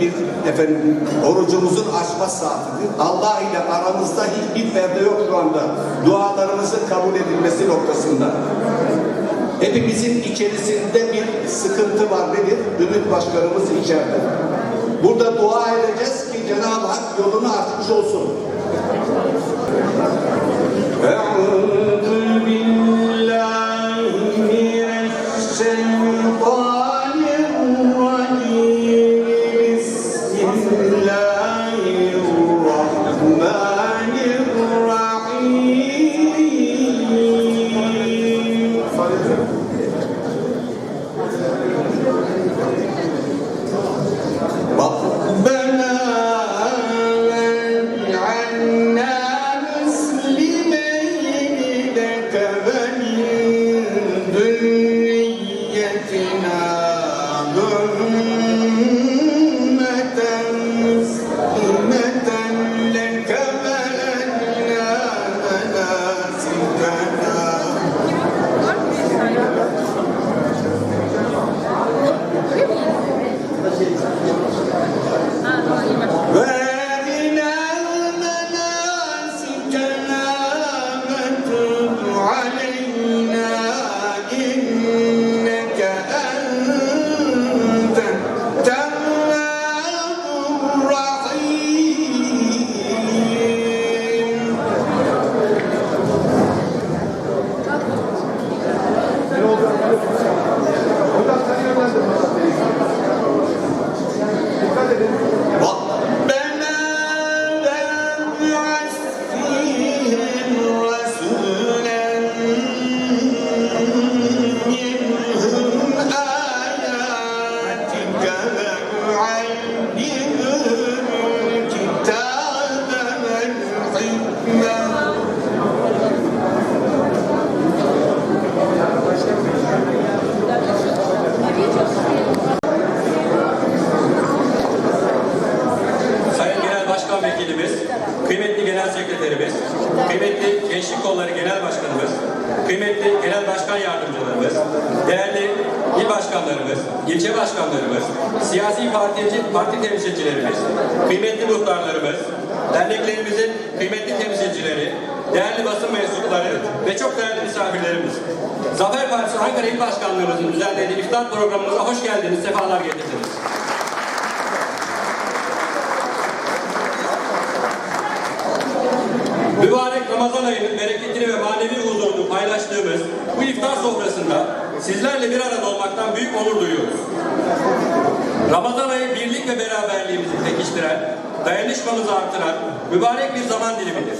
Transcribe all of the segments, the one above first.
bir efendim orucumuzun açma saatidir. Allah ile aramızda hiçbir perde yok şu anda. Dualarımızın kabul edilmesi noktasında. Hepimizin içerisinde bir sıkıntı var nedir? Ümit Başkanımız içeride. Burada dua edeceğiz ki Cenab-ı Hak yolunu açmış olsun. fazer temsilcilerimiz, kıymetli muhtarlarımız, derneklerimizin kıymetli temsilcileri, değerli basın mensupları ve çok değerli misafirlerimiz. Zafer Partisi Ankara İl Başkanlığımızın düzenlediği iftar programımıza hoş geldiniz, sefalar getirdiniz. Mübarek Ramazan ayının bereketini ve manevi huzurunu paylaştığımız bu iftar sofrasında sizlerle bir arada olmaktan büyük onur duyuyoruz. Ramazan ayı birlik ve beraberliğimizi pekiştiren, dayanışmamızı artıran mübarek bir zaman dilimidir.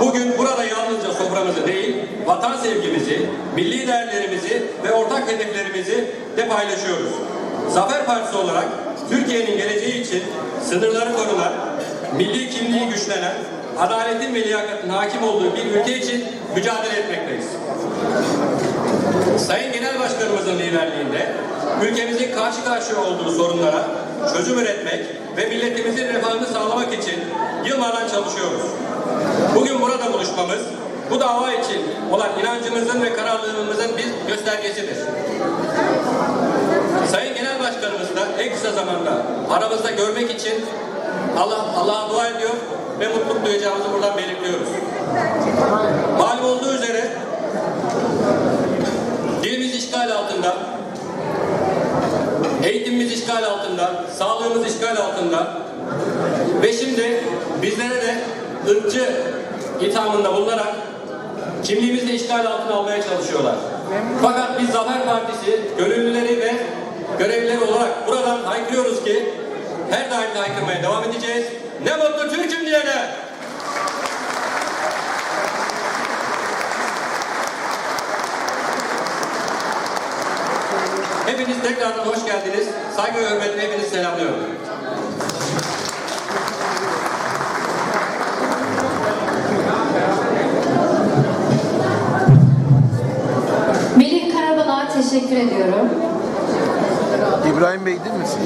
Bugün burada yalnızca soframızı değil, vatan sevgimizi, milli değerlerimizi ve ortak hedeflerimizi de paylaşıyoruz. Zafer Partisi olarak Türkiye'nin geleceği için sınırları korunan, milli kimliği güçlenen, adaletin ve liyakatin hakim olduğu bir ülke için mücadele etmekteyiz. Sayın Genel Başkanımızın liderliğinde ülkemizin karşı karşıya olduğu sorunlara çözüm üretmek ve milletimizin refahını sağlamak için yılmadan çalışıyoruz. Bugün burada buluşmamız bu dava için olan inancımızın ve kararlılığımızın bir göstergesidir. Sayın Genel Başkanımız da en kısa zamanda aramızda görmek için Allah Allah'a dua ediyor ve mutluluk duyacağımızı buradan belirtiyoruz. Malum olduğu üzere Dilimiz işgal altında, eğitimimiz işgal altında, sağlığımız işgal altında ve şimdi bizlere de ırkçı ithamında bulunarak kimliğimizi işgal altına almaya çalışıyorlar. Fakat biz Zafer Partisi gönüllüleri ve görevlileri olarak buradan haykırıyoruz ki her daim haykırmaya devam edeceğiz. Ne mutlu Türk'üm diyene. Hepiniz tekrardan hoş geldiniz. Saygı ve hürmetle hepinizi selamlıyorum. Melih Karabala'ya teşekkür ediyorum. İbrahim Bey değil misin?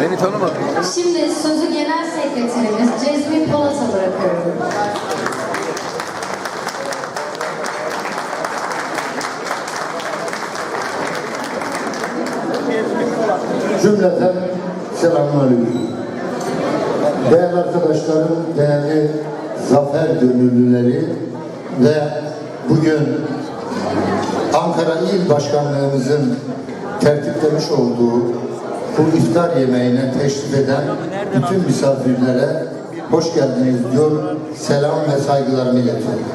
Beni tanımadın. Şimdi sözü Genel Sekreterimiz Cezmi Polat'a bırakıyorum. Cümleten selamünaleyküm. Değerli arkadaşlarım, değerli zafer gönüllüleri ve bugün Ankara İl Başkanlığımızın tertiplemiş olduğu bu iftar yemeğine teşrif eden bütün misafirlere hoş geldiniz diyor. Selam ve saygılarımı iletiyorum.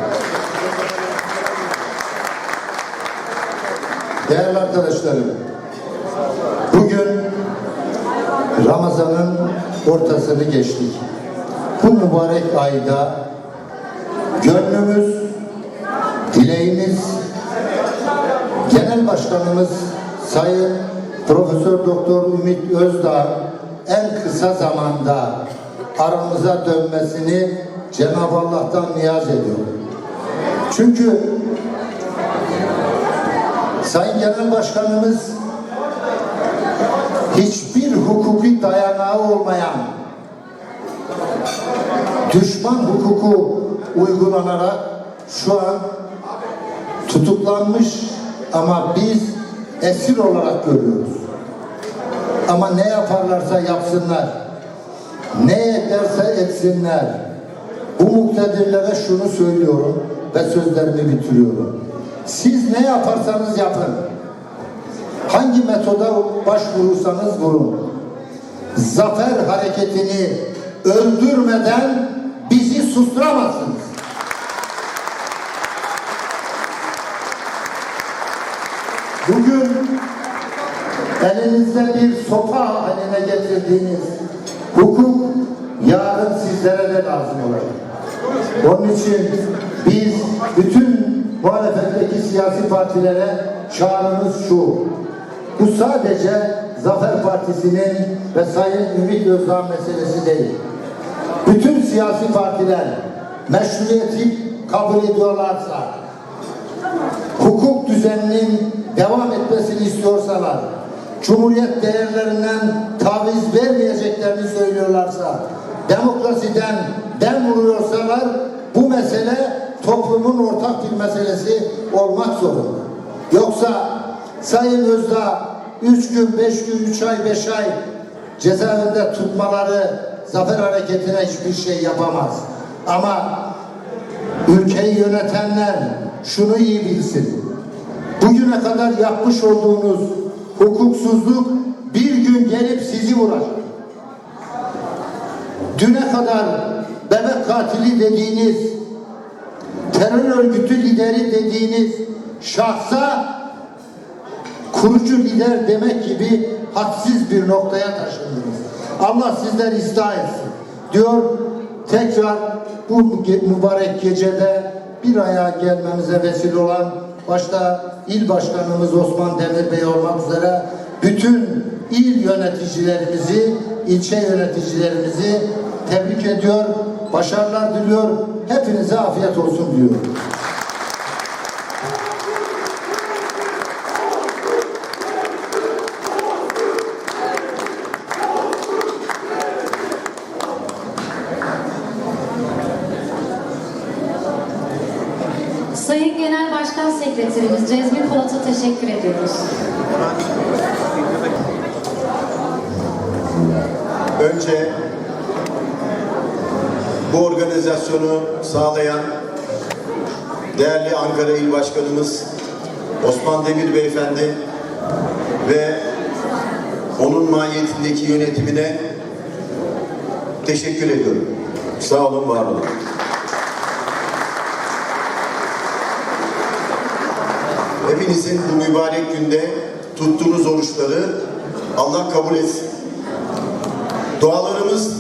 Değerli arkadaşlarım, Bugün Ramazan'ın ortasını geçtik. Bu mübarek ayda gönlümüz, dileğimiz, Genel Başkanımız Sayın Profesör Doktor Ümit Özdağ en kısa zamanda aramıza dönmesini Cenab-ı Allah'tan niyaz ediyorum. Çünkü Sayın Genel Başkanımız hiçbir hukuki dayanağı olmayan düşman hukuku uygulanarak şu an tutuklanmış ama biz esir olarak görüyoruz. Ama ne yaparlarsa yapsınlar, ne ederse etsinler. Bu muktedirlere şunu söylüyorum ve sözlerimi bitiriyorum. Siz ne yaparsanız yapın. Hangi metoda başvurursanız vurun. Zafer hareketini öldürmeden bizi susturamazsınız. Bugün elinizde bir sopa haline getirdiğiniz hukuk yarın sizlere de lazım olacak. Onun için biz bütün muhalefetteki siyasi partilere çağrımız şu. Bu sadece Zafer Partisi'nin ve Sayın Ümit Özdağ meselesi değil. Bütün siyasi partiler meşruiyeti kabul ediyorlarsa, hukuk düzeninin devam etmesini istiyorsalar, Cumhuriyet değerlerinden taviz vermeyeceklerini söylüyorlarsa, demokrasiden dem vuruyorsalar bu mesele toplumun ortak bir meselesi olmak zorunda. Yoksa Sayın Özdağ üç gün, beş gün, üç ay, beş ay cezaevinde tutmaları zafer hareketine hiçbir şey yapamaz. Ama ülkeyi yönetenler şunu iyi bilsin. Bugüne kadar yapmış olduğunuz hukuksuzluk bir gün gelip sizi vuracak. Düne kadar bebek katili dediğiniz, terör örgütü lideri dediğiniz şahsa kurucu lider demek gibi hadsiz bir noktaya taşındınız. Allah sizleri ıslah etsin. Diyor tekrar bu mübarek gecede bir araya gelmemize vesile olan başta il başkanımız Osman Demirbey olmak üzere bütün il yöneticilerimizi, ilçe yöneticilerimizi tebrik ediyor, başarılar diliyor. Hepinize afiyet olsun diyorum. Sayın Genel Başkan Sekreterimiz Cezmi Polat'a teşekkür ediyoruz. Önce bu organizasyonu sağlayan değerli Ankara İl Başkanımız Osman Demir Beyefendi ve onun mahiyetindeki yönetimine teşekkür ediyorum. Sağ olun, var olun. Hepinizin bu mübarek günde tuttuğunuz oruçları Allah kabul etsin. Dualarımız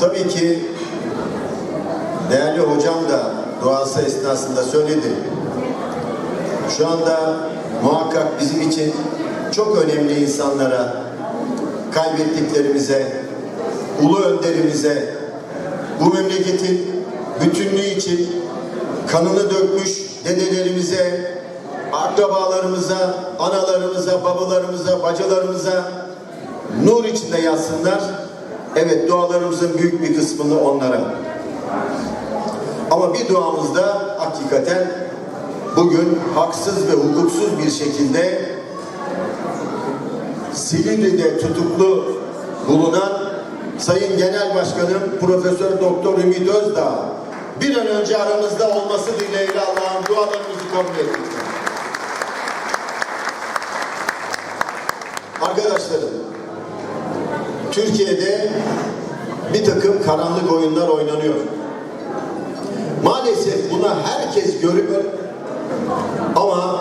tabii ki değerli hocam da duası esnasında söyledi. Şu anda muhakkak bizim için çok önemli insanlara, kaybettiklerimize, ulu önderimize, bu memleketin bütünlüğü için kanını dökmüş dedelerimize, akrabalarımıza, analarımıza, babalarımıza, bacılarımıza nur içinde yatsınlar. Evet dualarımızın büyük bir kısmını onlara. Ama bir duamızda hakikaten bugün haksız ve hukuksuz bir şekilde Silivri'de tutuklu bulunan Sayın Genel Başkanım Profesör Doktor Ümit Özdağ bir an önce aramızda olması dileğiyle Allah'ım dualarımızı kabul etsin. Arkadaşlarım, Türkiye'de bir takım karanlık oyunlar oynanıyor. Maalesef buna herkes görüyor ama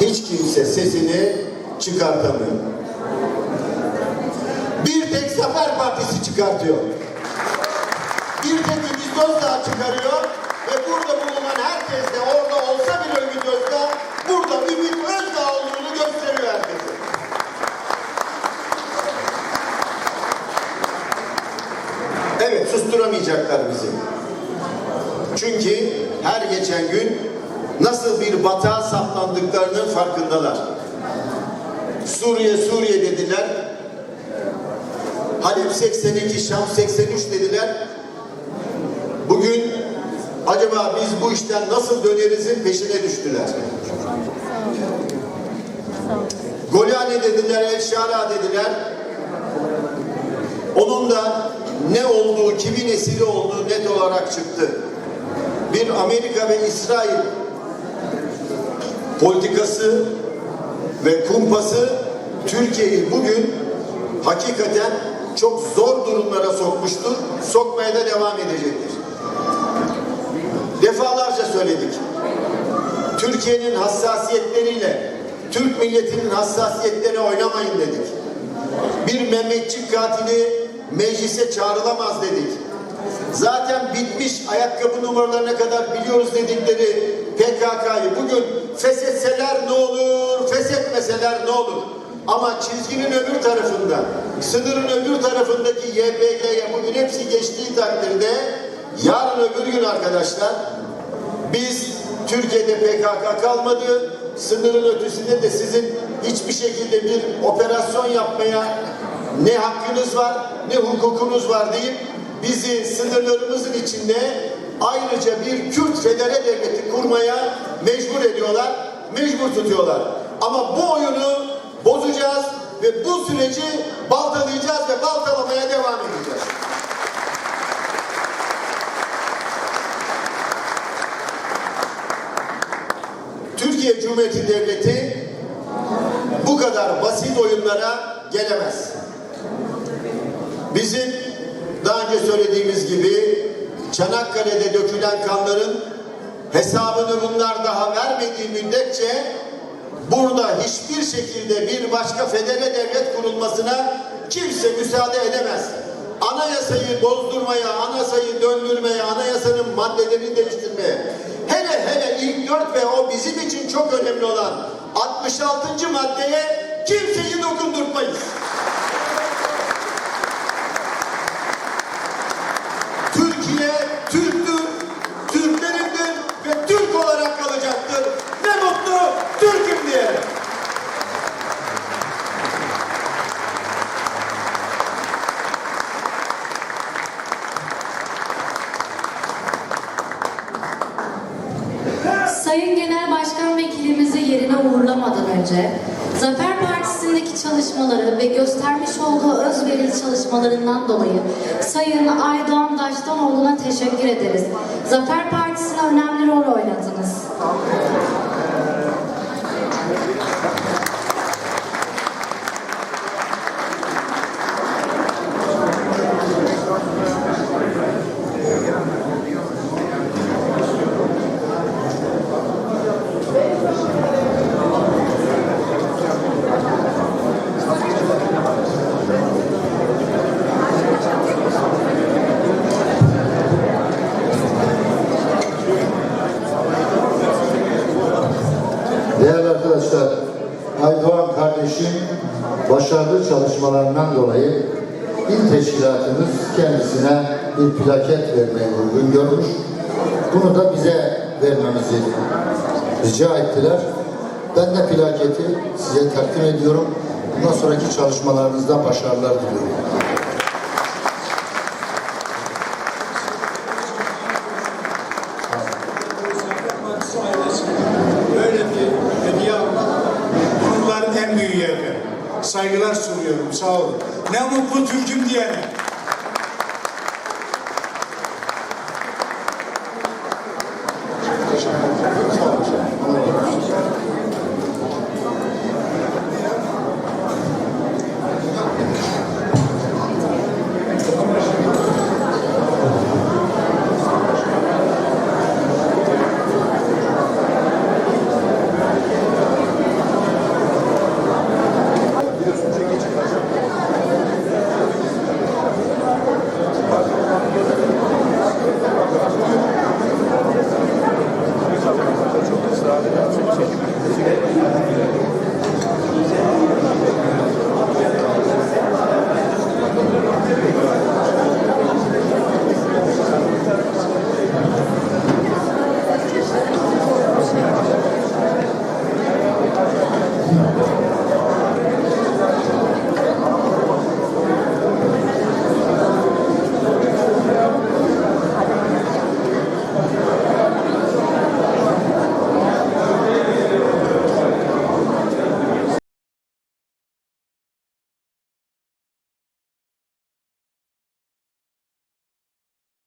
hiç kimse sesini çıkartamıyor. Bir tek Zafer Partisi çıkartıyor. Özdağ çıkarıyor ve burada bulunan herkes de orada olsa bile Ümit Özdağ burada Ümit Özdağ olduğunu gösteriyor herkese. Evet susturamayacaklar bizi. Çünkü her geçen gün nasıl bir batağa saplandıklarının farkındalar. Suriye Suriye dediler. Halep 82, Şam 83 dediler. Acaba biz bu işten nasıl dönerizin peşine düştüler. Golani dediler, El Şara dediler. Onun da ne olduğu, kimin esiri olduğu net olarak çıktı. Bir Amerika ve İsrail politikası ve kumpası Türkiye'yi bugün hakikaten çok zor durumlara sokmuştur. Sokmaya da devam edecektir. Söyledik. Türkiye'nin hassasiyetleriyle Türk milletinin hassasiyetlerine oynamayın dedik. Bir Mehmetçik katili meclise çağrılamaz dedik. Zaten bitmiş ayakkabı numaralarına kadar biliyoruz dedikleri PKK'yı bugün feshetseler ne olur, feshetmeseler ne olur? Ama çizginin öbür tarafında, sınırın öbür tarafındaki YPG'ye bugün hepsi geçtiği takdirde yarın öbür gün arkadaşlar biz Türkiye'de PKK kalmadı. Sınırın ötesinde de sizin hiçbir şekilde bir operasyon yapmaya ne hakkınız var ne hukukunuz var deyip bizi sınırlarımızın içinde ayrıca bir Kürt federe devleti kurmaya mecbur ediyorlar, mecbur tutuyorlar. Ama bu oyunu bozacağız ve bu süreci baltalayacağız ve baltalamaya devam edeceğiz. Türkiye Cumhuriyeti Devleti bu kadar basit oyunlara gelemez. Bizim daha önce söylediğimiz gibi Çanakkale'de dökülen kanların hesabını bunlar daha vermediği müddetçe burada hiçbir şekilde bir başka federe devlet kurulmasına kimse müsaade edemez. Anayasayı bozdurmaya, anayasayı döndürmeye, anayasanın maddelerini değiştirmeye, 24 ve o bizim için çok önemli olan 66. maddeye kimseyi dokundurtmayız. Daştanoğlu'na teşekkür ederiz. Zafer Partisi'ne önemli rol oynadınız. Değerli arkadaşlar, Aydoğan kardeşim başarılı çalışmalarından dolayı il teşkilatımız kendisine bir plaket vermeyi uygun görmüş. Bunu da bize vermemizi rica ettiler. Ben de plaketi size takdim ediyorum. Bundan sonraki çalışmalarınızda başarılar diliyorum. Bunların en